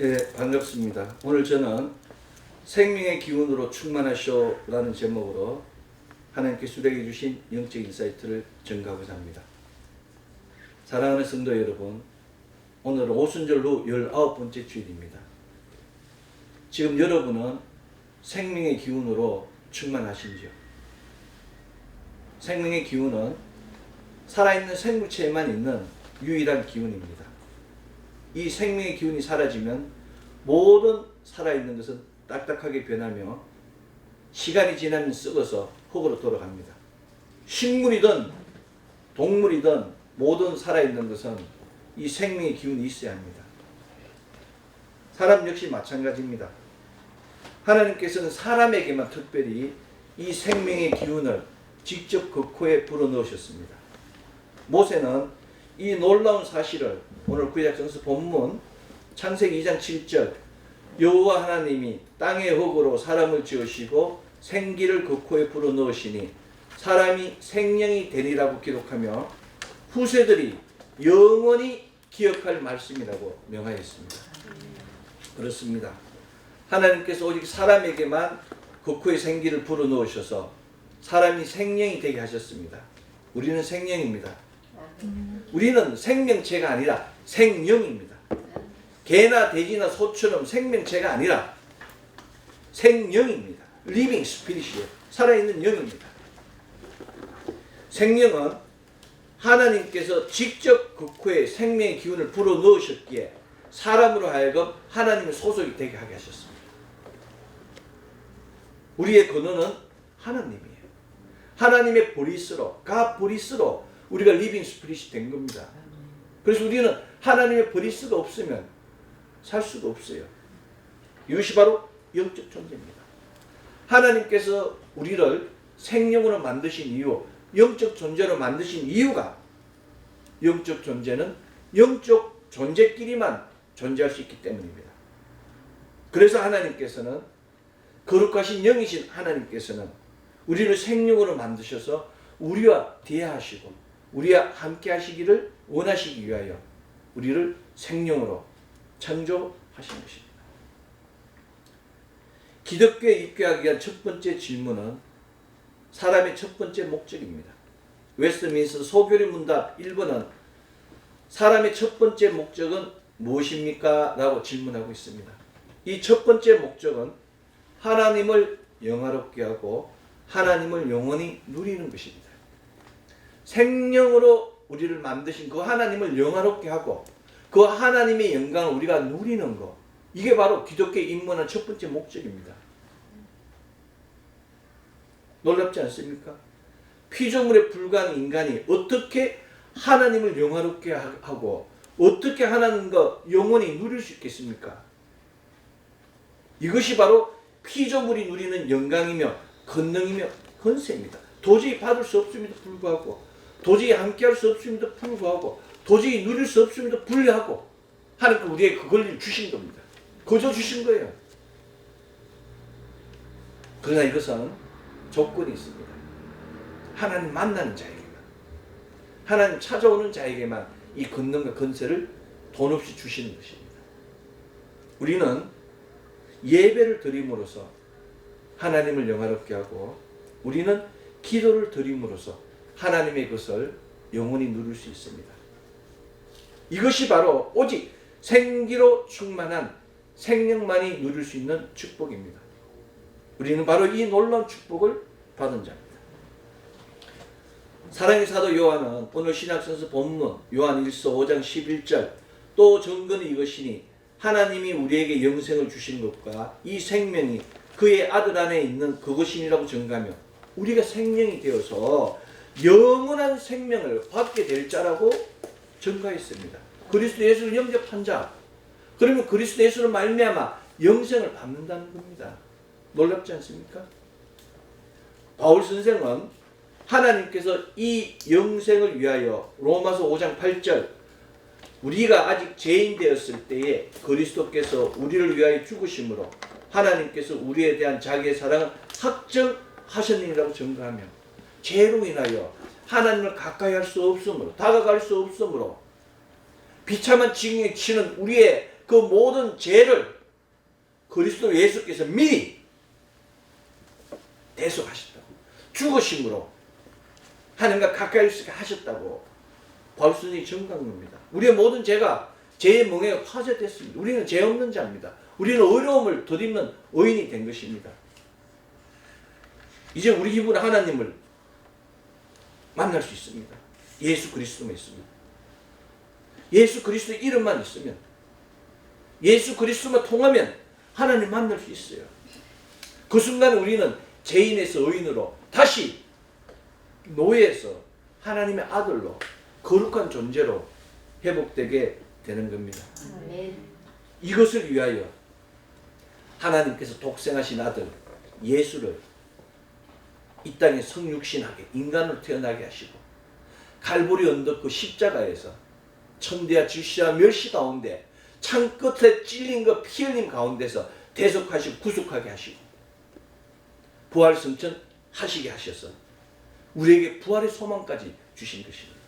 네, 반갑습니다. 오늘 저는 생명의 기운으로 충만하쇼라는 제목으로 하나님께서 우리에게 주신 영적 인사이트를 전가하고자 합니다. 사랑하는 성도 여러분, 오늘은 오순절 후 19번째 주일입니다. 지금 여러분은 생명의 기운으로 충만하신지요? 생명의 기운은 살아있는 생물체에만 있는 유일한 기운입니다. 이 생명의 기운이 사라지면 모든 살아있는 것은 딱딱하게 변하며 시간이 지나면 썩어서 흙으로 돌아갑니다. 식물이든 동물이든 모든 살아있는 것은 이 생명의 기운이 있어야 합니다. 사람 역시 마찬가지입니다. 하나님께서는 사람에게만 특별히 이 생명의 기운을 직접 그 코에 불어넣으셨습니다. 모세는 이 놀라운 사실을 오늘 구약성서 본문 창세기 2장 7절 여호와 하나님이 땅의 흙으로 사람을 지으시고 생기를 그 코에 불어넣으시니 사람이 생명이 되리라고 기록하며 후세들이 영원히 기억할 말씀이라고 명하였습니다. 그렇습니다. 하나님께서 오직 사람에게만 그 코에 생기를 불어넣으셔서 사람이 생명이 되게 하셨습니다. 우리는 생명입니다. 우리는 생명체가 아니라 생명입니다. 개나 돼지나 소처럼 생명체가 아니라 생명입니다. 리빙 스피릿이에요. 살아있는 영입니다. 생명은 하나님께서 직접 그 코에 생명의 기운을 불어 넣으셨기에 사람으로 하여금 하나님의 소속이 되게 하게 하셨습니다. 우리의 근원은 하나님이에요. 하나님의 보리스로, 가 보리스로 우리가 리빙 스피릿이 된 겁니다. 그래서 우리는 하나님의 보리스가 없으면 살 수가 없어요. 이것이 바로 영적 존재입니다. 하나님께서 우리를 생명으로 만드신 이유, 영적 존재로 만드신 이유가 영적 존재는 영적 존재끼리만 존재할 수 있기 때문입니다. 그래서 하나님께서는 거룩하신 영이신 하나님께서는 우리를 생명으로 만드셔서 우리와 대하시고 우리와 함께 하시기를 원하시기 위하여 우리를 생명으로 창조하신 것입니다. 기독교에 입교하기 위한 첫 번째 질문은 사람의 첫 번째 목적입니다. 웨스트민스 소교리 문답 1번은 사람의 첫 번째 목적은 무엇입니까? 라고 질문하고 있습니다. 이 첫 번째 목적은 하나님을 영화롭게 하고 하나님을 영원히 누리는 것입니다. 생명으로 우리를 만드신 그 하나님을 영화롭게 하고 그 하나님의 영광을 우리가 누리는 것. 이게 바로 기독교에 입문한 첫 번째 목적입니다. 놀랍지 않습니까? 피조물에 불과한 인간이 어떻게 하나님을 영화롭게 하고 어떻게 하나님과 영원히 누릴 수 있겠습니까? 이것이 바로 피조물이 누리는 영광이며 권능이며 권세입니다. 도저히 받을 수 없음에도 불구하고 도저히 함께할 수 없음에도 불구하고 도저히 누릴 수 없음에도 불구하고 하나님 우리에게 그걸 주신 겁니다. 거저 주신 거예요. 그러나 이것은 조건이 있습니다. 하나님 만나는 자에게만 하나님 찾아오는 자에게만 이 권능과 건세를 돈 없이 주시는 것입니다. 우리는 예배를 드림으로써 하나님을 영화롭게 하고 우리는 기도를 드림으로써 하나님의 것을 영원히 누릴 수 있습니다. 이것이 바로 오직 생기로 충만한 생명만이 누릴 수 있는 축복입니다. 우리는 바로 이 놀라운 축복을 받은 자입니다. 사랑의 사도 요한은 오늘 신약선서 본문 요한 1서 5장 11절 또 증거는 이것이니 하나님이 우리에게 영생을 주신 것과 이 생명이 그의 아들 안에 있는 그것이니라고 증가하며 우리가 생명이 되어서 영원한 생명을 받게 될 자라고 증가했습니다. 그리스도 예수를 영접한 자. 그러면 그리스도 예수를 말미암아 영생을 받는다는 겁니다. 놀랍지 않습니까? 바울 선생은 하나님께서 이 영생을 위하여 로마서 5장 8절 우리가 아직 죄인 되었을 때에 그리스도께서 우리를 위하여 죽으심으로 하나님께서 우리에 대한 자기의 사랑을 확정하셨느니라고 증거하며 죄로 인하여 하나님을 가까이 할 수 없으므로 다가갈 수 없으므로 비참한 징에 치는 우리의 그 모든 죄를 그리스도 예수께서 미리 대속하셨다고. 죽으심으로 하나님과 가까이 있게 하셨다고 바울스님이 증거한 겁니다. 우리의 모든 죄가 죄의 멍에가 화제됐습니다. 우리는 죄 없는 자입니다. 우리는 어려움을 덧입는 의인이 된 것입니다. 이제 우리 기분은 하나님을 만날 수 있습니다. 예수 그리스도만 있으면. 예수 그리스도 이름만 있으면. 예수 그리스도만 통하면 하나님 만날 수 있어요. 그 순간 우리는 죄인에서 의인으로 다시 노예에서 하나님의 아들로 거룩한 존재로 회복되게 되는 겁니다. 이것을 위하여 하나님께서 독생하신 아들 예수를 이 땅에 성육신하게 인간으로 태어나게 하시고 갈보리 언덕 그 십자가에서 천대와 질시와 멸시 가운데 창 끝에 찔린 그피 흘림 가운데서 대속하시고 구속하게 하시고 부활 성천 하시게 하셔서 우리에게 부활의 소망까지 주신 것입니다.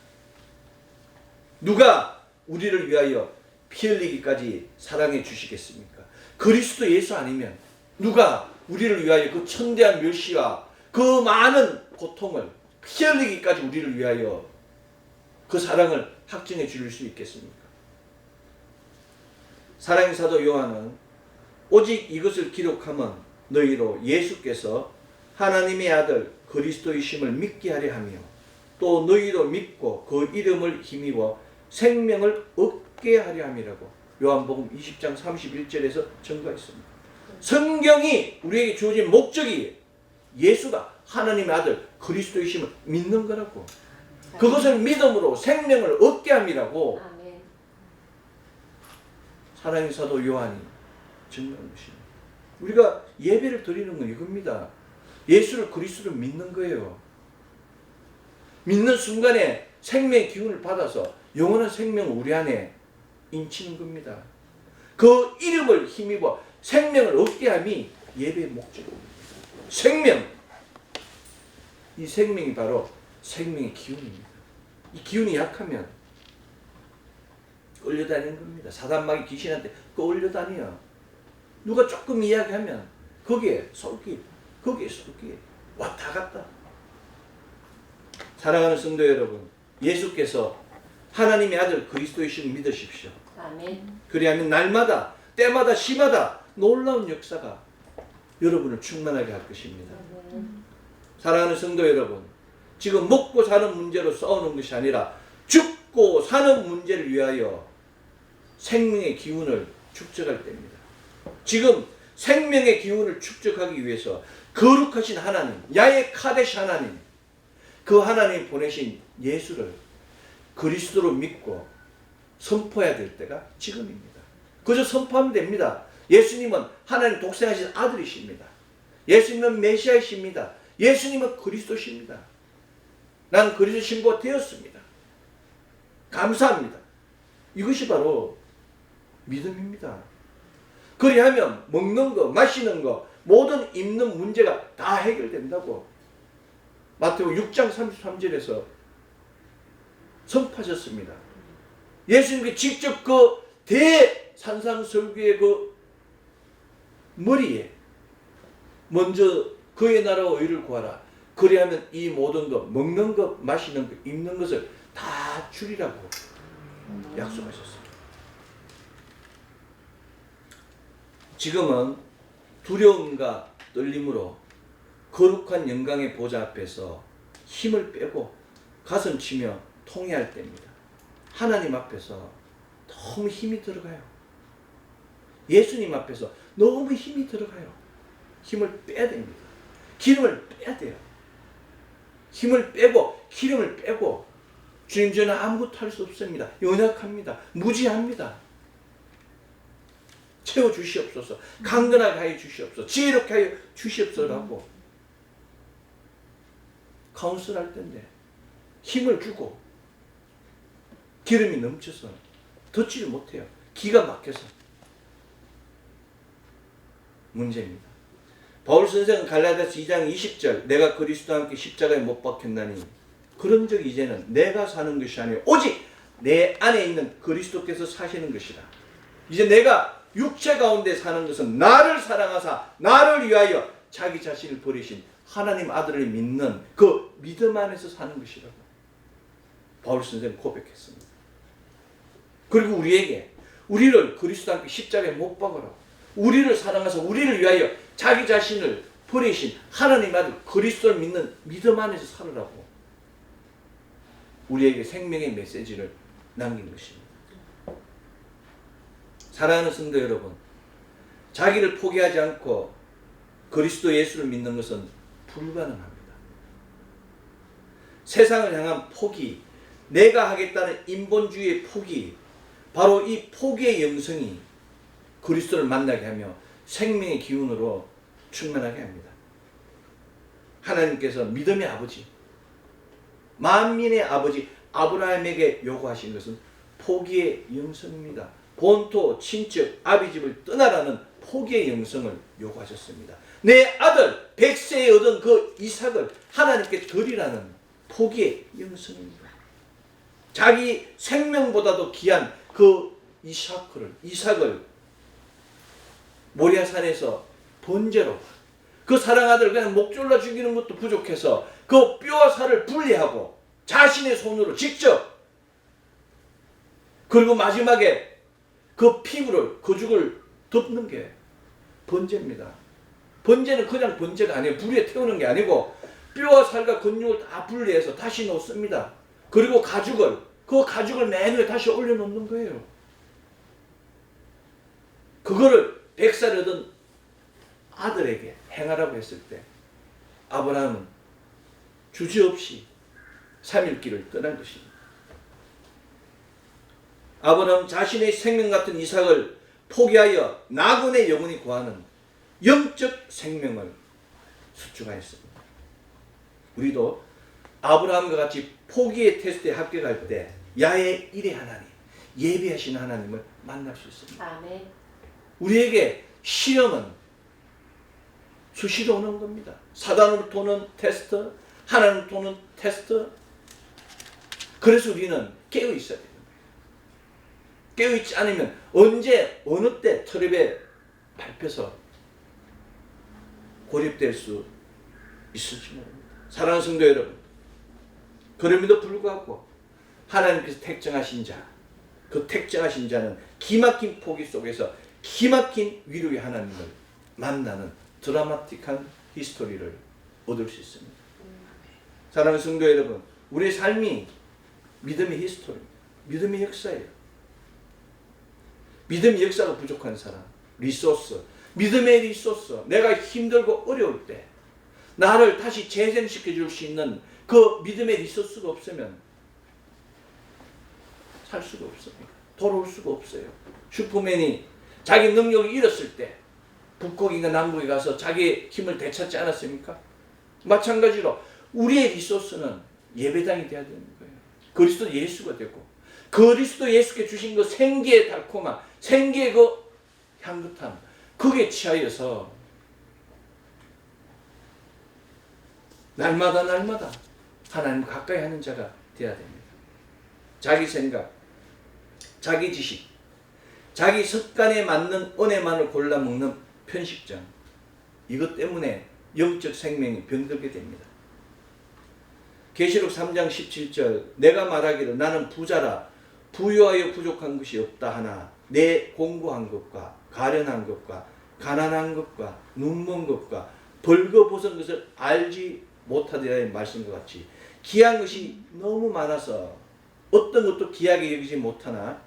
누가 우리를 위하여 피 흘리기까지 사랑해 주시겠습니까? 그리스도 예수 아니면 누가 우리를 위하여 그 천대한 멸시와 그 많은 고통을 피 흘리기까지 우리를 위하여 그 사랑을 확증해 줄 수 있겠습니까? 사랑의 사도 요한은 오직 이것을 기록하면 너희로 예수께서 하나님의 아들 그리스도이심을 믿게 하려 하며 또 너희도 믿고 그 이름을 힘입어 생명을 얻게 하려 함이라고 요한복음 20장 31절에서 증거했습니다. 성경이 우리에게 주어진 목적이 예수가 하나님의 아들 그리스도이심을 믿는 거라고 그것을 믿음으로 생명을 얻게 함이라고. 사랑의 사도 요한이 증거한 것입니다. 우리가 예배를 드리는 건 이겁니다. 예수를 그리스도를 믿는 거예요. 믿는 순간에 생명의 기운을 받아서 영원한 생명을 우리 안에 인치는 겁니다. 그 이름을 힘입어 생명을 얻게 함이 예배의 목적입니다. 생명. 이 생명이 바로 생명의 기운입니다. 이 기운이 약하면 끌려다니는 겁니다. 사단마귀 귀신한테 끌려다녀. 누가 조금 이야기하면 거기에 솔깃, 거기에 솔깃, 왔다 갔다. 사랑하는 성도 여러분, 예수께서 하나님의 아들 그리스도이심을 믿으십시오. 아멘. 그리하면 날마다, 때마다, 시마다 놀라운 역사가 여러분을 충만하게 할 것입니다. 아멘. 사랑하는 성도 여러분, 지금 먹고 사는 문제로 싸우는 것이 아니라 죽고 사는 문제를 위하여 생명의 기운을 축적할 때입니다. 지금 생명의 기운을 축적하기 위해서 거룩하신 하나님, 야의 카데시 하나님, 그 하나님 보내신 예수를 그리스도로 믿고 선포해야 될 때가 지금입니다. 그저 선포하면 됩니다. 예수님은 하나님 독생하신 아들이십니다. 예수님은 메시아이십니다. 예수님은 그리스도십니다. 나는 그리스도 신부가 되었습니다. 감사합니다. 이것이 바로 믿음입니다. 그리하면 먹는 거, 마시는 거, 모든 입는 문제가 다 해결된다고 마태복 6장 33절에서 선포하셨습니다. 예수님께 직접 그 대산상설교의 그 머리에 먼저 그의 나라와 의를 구하라. 그리하면 이 모든 것, 먹는 것, 마시는 것, 입는 것을 다 주리라고 약속하셨습니다. 지금은 두려움과 떨림으로 거룩한 영광의 보좌 앞에서 힘을 빼고 가슴 치며 통회할 때입니다. 하나님 앞에서 너무 힘이 들어가요. 예수님 앞에서 너무 힘이 들어가요. 힘을 빼야 됩니다. 기름을 빼야 돼요. 힘을 빼고 기름을 빼고 주님 저는 아무것도 할 수 없습니다. 연약합니다. 무지합니다. 채워 주시옵소서. 강건하게 하여 주시옵소서. 지혜롭게 하여 주시옵소서라고 카운슬할 때인데 힘을 주고 기름이 넘쳐서 걷지를 못해요. 기가 막혀서 문제입니다. 바울 선생은 갈라디아서 2장 20절 내가 그리스도와 함께 십자가에 못 박혔나니 그런 적 이제는 내가 사는 것이 아니요 오직 내 안에 있는 그리스도께서 사시는 것이다. 이제 내가 육체 가운데 사는 것은 나를 사랑하사 나를 위하여 자기 자신을 버리신 하나님 아들을 믿는 그 믿음 안에서 사는 것이라고 바울 선생님 고백했습니다. 그리고 우리에게 우리를 그리스도 함께 십자가에 못 박으라고 우리를 사랑하사 우리를 위하여 자기 자신을 버리신 하나님 아들 그리스도를 믿는 믿음 안에서 살으라고 우리에게 생명의 메시지를 남긴 것입니다. 사랑하는 성도 여러분, 자기를 포기하지 않고 그리스도 예수를 믿는 것은 불가능합니다. 세상을 향한 포기, 내가 하겠다는 인본주의의 포기, 바로 이 포기의 영성이 그리스도를 만나게 하며 생명의 기운으로 충만하게 합니다. 하나님께서 믿음의 아버지, 만민의 아버지 아브라함에게 요구하신 것은 포기의 영성입니다. 본토, 친척, 아비집을 떠나라는 포기의 영성을 요구하셨습니다. 내 아들 백세에 얻은 그 이삭을 하나님께 드리라는 포기의 영성입니다. 자기 생명보다도 귀한 그 이삭을 이삭을 모리아산에서 번제로 그 사랑 아들 그냥 목 졸라 죽이는 것도 부족해서 그 뼈와 살을 분리하고 자신의 손으로 직접 그리고 마지막에 그 피부를 그 죽을 덮는 게 번제입니다. 번제는 그냥 번제가 아니에요. 불에 태우는 게 아니고 뼈와 살과 근육을 다 분리해서 다시 놓습니다. 그리고 가죽을 그 가죽을 맨 위에 다시 올려놓는 거예요. 그거를 백살 얻은 아들에게 행하라고 했을 때 아브라함은 주저없이 3일 길을 떠난 것입니다. 아브라함 자신의 생명 같은 이삭을 포기하여 나군의 영혼이 구하는 영적 생명을 수축하였습니다. 우리도 아브라함과 같이 포기의 테스트에 합격할 때 야의 일의 하나님, 예비하신 하나님을 만날 수 있습니다. 아멘. 우리에게 시험은 수시로 오는 겁니다. 사단으로부터 오는 테스트, 하나님으로부터 오는 테스트. 그래서 우리는 깨어 있어야 거예요. 깨어 있지 않으면 언제 어느 때 트랩에 밟혀서 고립될 수 있을지 모릅니다. 사랑하는 성도 여러분, 그럼에도 불구하고 하나님께서 택정하신 자, 그 택정하신 자는 기막힌 포기 속에서 기막힌 위로의 하나님을 만나는 드라마틱한 히스토리를 얻을 수 있습니다. 사랑하는 성도 여러분, 우리의 삶이 믿음의 히스토리, 믿음의 역사예요. 믿음의 역사가 부족한 사람, 리소스, 믿음의 리소스, 내가 힘들고 어려울 때 나를 다시 재생시켜 줄 수 있는 그 믿음의 리소스가 없으면 살 수가 없습니다. 돌아올 수가 없어요. 슈퍼맨이 자기 능력을 잃었을 때 북극인가 남극에 가서 자기 힘을 되찾지 않았습니까? 마찬가지로 우리의 리소스는 예배당이 되어야 되는 거예요. 그리스도 예수가 되고 그리스도 예수께 주신 그 생기의 달콤함, 생기의 그 향긋함, 그게 취하여서 날마다 날마다 하나님 가까이 하는 자가 되어야 됩니다. 자기 생각, 자기 지식, 자기 습관에 맞는 은혜만을 골라 먹는 편식장. 이것 때문에 영적 생명이 병들게 됩니다. 계시록 3장 17절 내가 말하기를 나는 부자라 부유하여 부족한 것이 없다 하나 내 공부한 것과 가련한 것과 가난한 것과 눈먼 것과 벌거벗은 것을 알지 못하리라는 말씀과 같이 귀한 것이 너무 많아서 어떤 것도 귀하게 여기지 못하나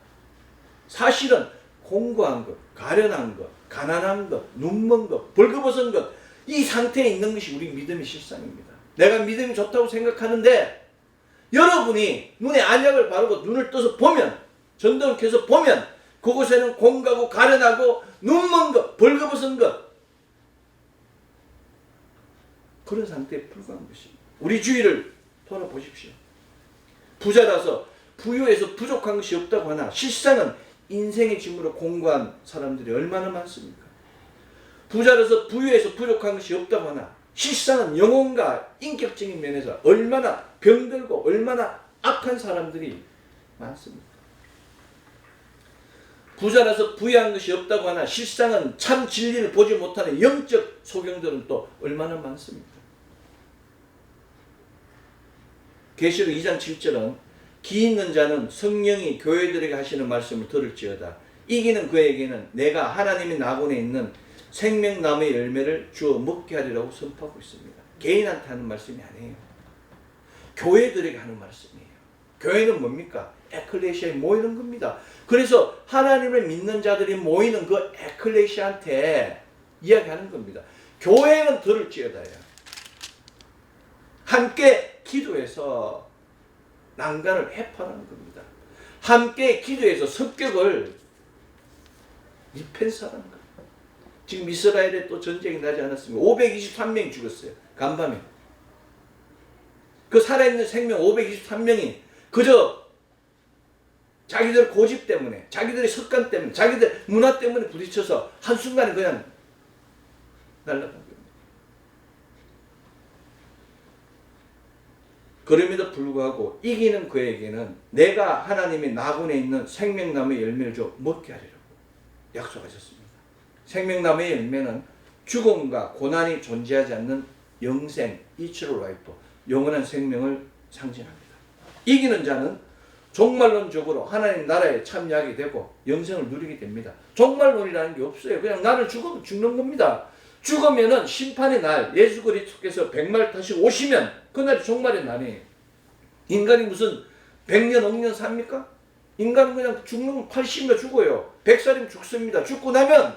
사실은 공고한 것, 가련한 것, 가난한 것, 눈먼 것, 벌거벗은 것, 이 상태에 있는 것이 우리 믿음의 실상입니다. 내가 믿음이 좋다고 생각하는데 여러분이 눈에 안약을 바르고 눈을 떠서 보면 전등을 켜서 보면 그곳에는 공가고 가련하고 눈먼 것, 벌거벗은 것 그런 상태에 불과한 것입니다. 우리 주위를 돌아보십시오. 부자라서 부유해서 부족한 것이 없다고 하나 실상은 인생의 짐으로 공고한 사람들이 얼마나 많습니까? 부자라서 부유해서 부족한 것이 없다고 하나 실상은 영혼과 인격적인 면에서 얼마나 병들고 얼마나 악한 사람들이 많습니다. 부자라서 부유한 것이 없다고 하나 실상은 참 진리를 보지 못하는 영적 소경들은 또 얼마나 많습니까? 계시록 2장 7절은 기 있는 자는 성령이 교회들에게 하시는 말씀을 들을지어다. 이기는 그에게는 내가 하나님의 낙원에 있는 생명나무의 열매를 주어 먹게 하리라고 선포하고 있습니다. 개인한테 하는 말씀이 아니에요. 교회들에게 하는 말씀이에요. 교회는 뭡니까? 에클레시아에 모이는 겁니다. 그래서 하나님을 믿는 자들이 모이는 그 에클레시아한테 이야기하는 겁니다. 교회는 들을지어다요. 함께 기도해서 난간을 해파하는 겁니다. 함께 기도해서 습격을 리펜스하는 거예요. 지금 이스라엘에 또 전쟁이 나지 않았습니까? 523명이 죽었어요. 간밤에. 그 살아있는 생명 523명이 그저 자기들 고집 때문에, 자기들의 습관 때문에, 자기들 문화 때문에 부딪혀서 한순간에 그냥 날아간 겁니다. 그럼에도 불구하고 이기는 그에게는 내가 하나님의 나군에 있는 생명나무의 열매를 줘 먹게 하리라고 약속하셨습니다. 생명나무의 열매는 죽음과 고난이 존재하지 않는 영생, 이치로 라이프, 영원한 생명을 상징합니다. 이기는 자는 종말론적으로 하나님 나라에 참여하게 되고 영생을 누리게 됩니다. 종말론이라는 게 없어요. 그냥 나를 죽으면 죽는 겁니다. 죽으면은 심판의 날 예수 그리스도께서 백말 다시 오시면 그날이 종말의 날이에요. 인간이 무슨 백년 억년 삽니까? 인간은 그냥 죽는 80년 죽어요. 100살이면 죽습니다. 죽고 나면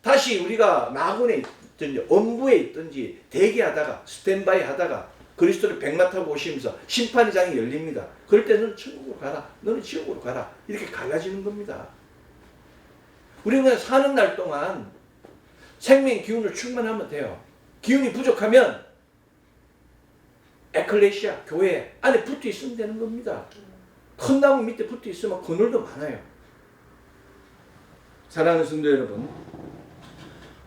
다시 우리가 나군에 있든지 엄부에 있든지 대기하다가 스탠바이 하다가 그리스도를 백마 타고 오시면서 심판의 장이 열립니다. 그럴 때 너는 천국으로 가라. 너는 지옥으로 가라. 이렇게 갈라지는 겁니다. 우리는 사는 날 동안 생명의 기운을 충만하면 돼요. 기운이 부족하면 에클레시아 교회 안에 붙어 있으면 되는 겁니다. 큰 나무 밑에 붙어 있으면 그늘도 많아요. 사랑하는 성도 여러분,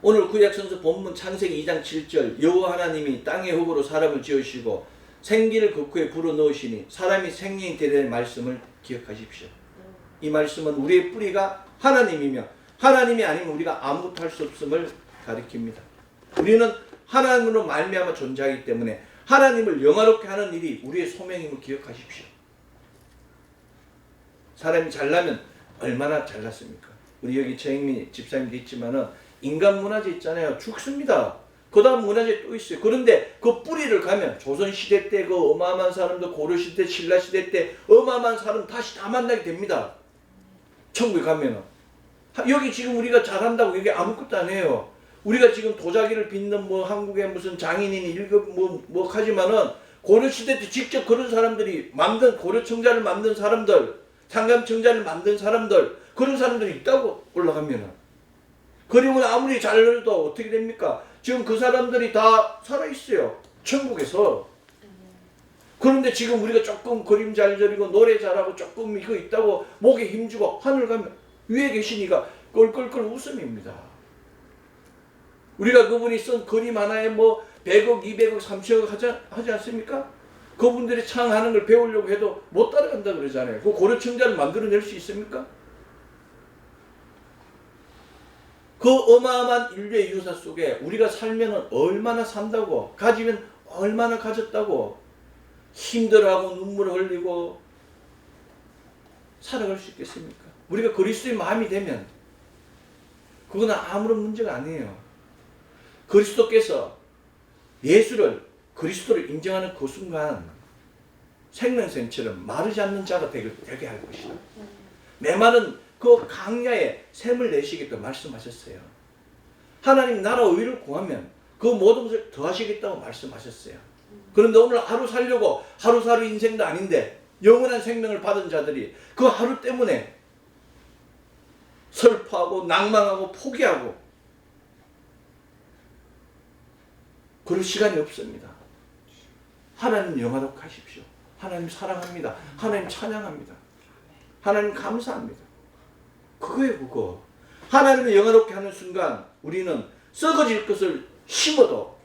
오늘 구약성서 본문 창세기 2장 7절 여호와 하나님이 땅의 흙으로 사람을 지으시고 생기를 그 코에 불어넣으시니 사람이 생명이 되는 말씀을 기억하십시오. 이 말씀은 우리의 뿌리가 하나님이며 하나님이 아니면 우리가 아무것도 할 수 없음을 가리킵니다. 우리는 하나님으로 말미암아 존재하기 때문에 하나님을 영화롭게 하는 일이 우리의 소명임을 기억하십시오. 사람이 잘나면 얼마나 잘났습니까? 우리 여기 최영민 집사님도 있지만은 인간 문화재 있잖아요. 죽습니다. 그 다음 문화재 또 있어요. 그런데 그 뿌리를 가면 조선시대 때 그 어마어마한 사람들 고려시대, 신라시대 때 어마어마한 사람 다시 다 만나게 됩니다. 천국에 가면은. 하- 여기 지금 우리가 잘한다고 이게 아무것도 아니에요. 우리가 지금 도자기를 빚는 뭐 한국의 무슨 장인인이 일급 뭐, 뭐 하지만은 고려시대 때 직접 그런 사람들이 만든 고려청자를 만든 사람들, 상감청자를 만든 사람들, 그런 사람들이 있다고 올라가면은. 그림은 아무리 잘 그려도 어떻게 됩니까? 지금 그 사람들이 다 살아있어요. 천국에서. 그런데 지금 우리가 조금 그림 잘 그리고 노래 잘하고 조금 이거 있다고 목에 힘주고 하늘 가면 위에 계시니까 껄껄껄 웃음입니다. 우리가 그분이 쓴 그림 하나에 뭐 100억, 200억, 3천억 하지, 하지 않습니까? 그분들이 창하는 걸 배우려고 해도 못 따라간다 그러잖아요. 그 고려청자를 만들어낼 수 있습니까? 그 어마어마한 인류의 유사 속에 우리가 살면 얼마나 산다고 가지면 얼마나 가졌다고 힘들어하고 눈물을 흘리고 살아갈 수 있겠습니까? 우리가 그리스도의 마음이 되면 그건 아무런 문제가 아니에요. 그리스도께서 예수를 그리스도를 인정하는 그 순간 생명샘처럼 마르지 않는 자가 되게, 되게 할 것이다. 메마른 그 강야에 샘을 내시겠다 말씀하셨어요. 하나님 나라 의를 구하면 그 모든 것을 더하시겠다고 말씀하셨어요. 그런데 오늘 하루 살려고 하루살이 인생도 아닌데 영원한 생명을 받은 자들이 그 하루 때문에 슬퍼하고 낭망하고 포기하고 그럴 시간이 없습니다. 하나님 영화롭게 하십시오. 하나님 사랑합니다. 하나님 찬양합니다. 하나님 감사합니다. 그거예요, 그거. 하나님을 영화롭게 하는 순간 우리는 썩어질 것을 심어도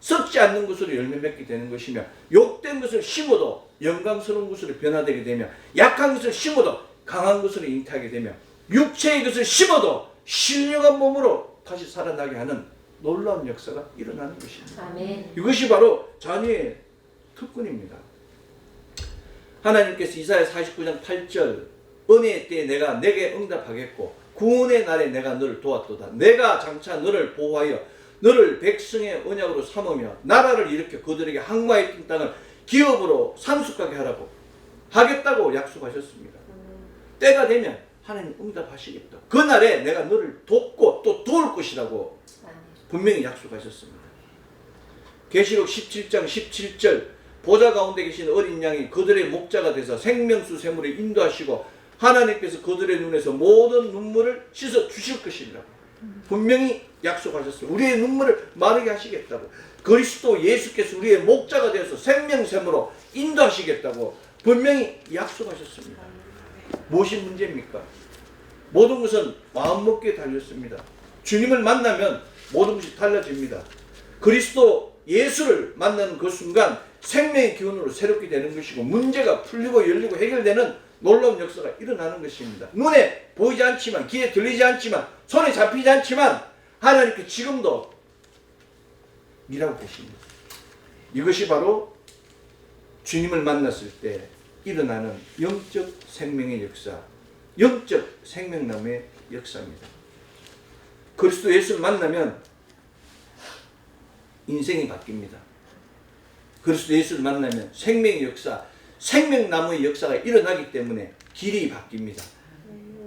썩지 않는 것으로 열매 맺게 되는 것이며 욕된 것을 심어도 영광스러운 것으로 변화되게 되며 약한 것을 심어도 강한 것으로 잉태하게 되며 육체의 것을 심어도 신령한 몸으로 다시 살아나게 하는 놀라운 역사가 일어나는 것입니다. 아멘. 이것이 바로 자녀의 특권입니다. 하나님께서 이사야 49장 8절 은혜의 때에 내가 내게 응답하겠고 구원의 날에 내가 너를 도왔도다. 내가 장차 너를 보호하여 너를 백성의 언약으로 삼으며 나라를 일으켜 그들에게 항마했던 땅을 기업으로 산숙하게 하라고 하겠다고 약속하셨습니다. 때가 되면 하나님 응답하시겠다. 그날에 내가 너를 돕고 또 도울 것이라고. 분명히 약속하셨습니다. 계시록 17장 17절 보좌 가운데 계신 어린 양이 그들의 목자가 돼서 생명수 샘물을 인도하시고 하나님께서 그들의 눈에서 모든 눈물을 씻어 주실 것이라고 분명히 약속하셨어요. 우리의 눈물을 마르게 하시겠다고 그리스도 예수께서 우리의 목자가 되어서 생명샘으로 인도하시겠다고 분명히 약속하셨습니다. 무엇이 문제입니까? 모든 것은 마음먹기에 달렸습니다. 주님을 만나면 모든 것이 달라집니다. 그리스도 예수를 만나는 그 순간 생명의 기운으로 새롭게 되는 것이고 문제가 풀리고 열리고 해결되는 놀라운 역사가 일어나는 것입니다. 눈에 보이지 않지만 귀에 들리지 않지만 손에 잡히지 않지만 하나님께 지금도 일하고 계십니다. 이것이 바로 주님을 만났을 때 일어나는 영적 생명의 역사, 영적 생명나무의 역사입니다. 그리스도 예수를 만나면 인생이 바뀝니다. 그리스도 예수를 만나면 생명의 역사, 생명나무의 역사가 일어나기 때문에 길이 바뀝니다.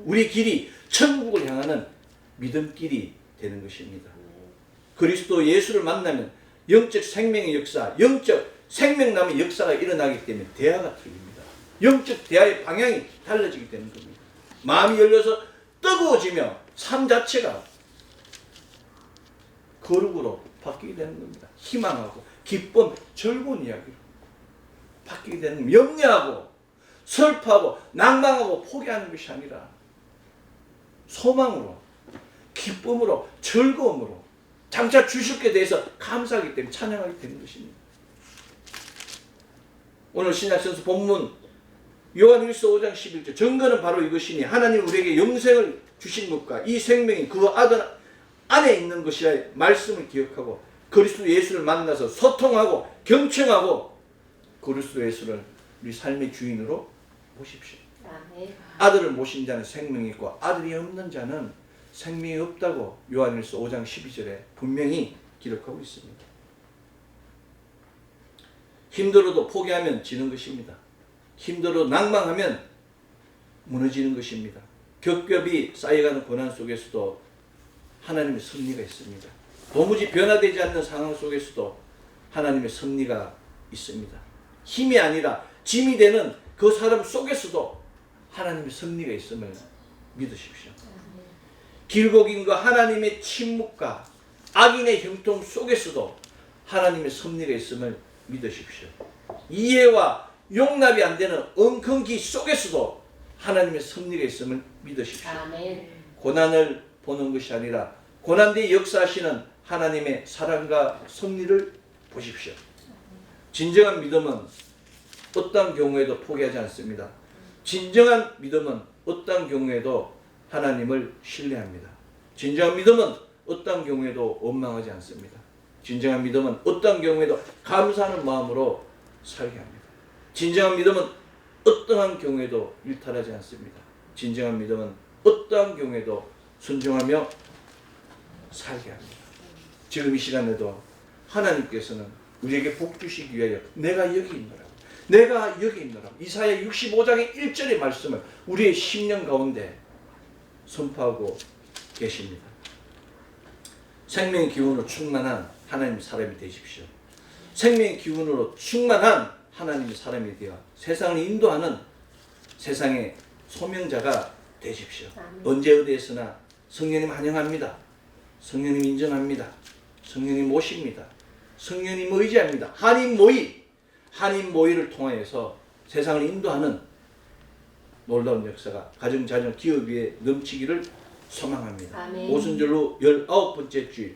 우리 길이 천국을 향하는 믿음길이 되는 것입니다. 그리스도 예수를 만나면 영적 생명의 역사, 영적 생명나무의 역사가 일어나기 때문에 대화가 틀립니다. 영적 대화의 방향이 달라지게 되는 겁니다. 마음이 열려서 뜨거워지며 삶 자체가 거룩으로 바뀌게 되는 겁니다. 희망하고 기쁨, 즐거운 이야기로 바뀌게 되는 겁니다. 염려하고 슬퍼하고 낭망하고 포기하는 것이 아니라 소망으로 기쁨으로 즐거움으로 장차 주실 게 대해서 감사하기 때문에 찬양하게 되는 것입니다. 오늘 신약선수 본문 요한일서 5장 11절 증거는 바로 이것이니 하나님 우리에게 영생을 주신 것과 이 생명이 그 아들 안에 있는 것이라 말씀을 기억하고 그리스도 예수를 만나서 소통하고 경청하고 그리스도 예수를 우리 삶의 주인으로 모십시오. 아들을 모신 자는 생명이 있고 아들이 없는 자는 생명이 없다고 요한일서 5장 12절에 분명히 기록하고 있습니다. 힘들어도 포기하면 지는 것입니다. 힘들어 낭망하면 무너지는 것입니다. 겹겹이 쌓여가는 고난 속에서도 하나님의 섭리가 있습니다. 도무지 변화되지 않는 상황 속에서도 하나님의 섭리가 있습니다. 힘이 아니라 짐이 되는 그 사람 속에서도 하나님의 섭리가 있음을 믿으십시오. 길고긴과 하나님의 침묵과 악인의 형통 속에서도 하나님의 섭리가 있음을 믿으십시오. 이해와 용납이 안 되는 엉겅기 속에서도 하나님의 섭리가 있음을 믿으십시오. 고난을 보는 것이 아니라 고난 뒤에 역사하시는 하나님의 사랑과 섭리를 보십시오. 진정한 믿음은 어떤 경우에도 포기하지 않습니다. 진정한 믿음은 어떤 경우에도 하나님을 신뢰합니다. 진정한 믿음은 어떤 경우에도 원망하지 않습니다. 진정한 믿음은 어떤 경우에도 감사하는 마음으로 살게 합니다. 진정한 믿음은 어떠한 경우에도 일탈하지 않습니다. 진정한 믿음은 어떠한 경우에도 순종하며 살게 합니다. 지금 이 시간에도 하나님께서는 우리에게 복 주시기 위하여 내가 여기 있노라. 내가 여기 있노라. 이사야 65장의 1절의 말씀을 우리의 심령 가운데 선포하고 계십니다. 생명의 기운으로 충만한 하나님 사람이 되십시오. 생명의 기운으로 충만한 하나님의 사람이 되어 세상을 인도하는 세상의 소명자가 되십시오. 언제 어디에서나 성령님 환영합니다. 성령님 인정합니다. 성령님 모십니다. 성령님 의지합니다. 한인 모의, 한인 모의를 통하여서 세상을 인도하는 놀라운 역사가 가정, 자녀, 기업 위에 넘치기를 소망합니다. 아멘. 오순절로 19번째 주일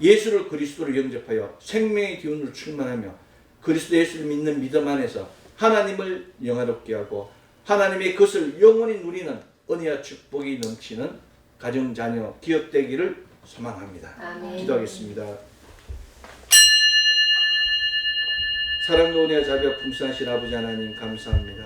예수를 그리스도로 영접하여 생명의 기운으로 충만하며 그리스도 예수를 믿는 믿음 안에서 하나님을 영화롭게 하고 하나님의 것을 영원히 누리는 은혜와 축복이 넘치는 가정 자녀 기업 되기를 소망합니다. 아멘. 기도하겠습니다. 사랑과 은혜와 자비와 풍성하신 아버지 하나님 감사합니다.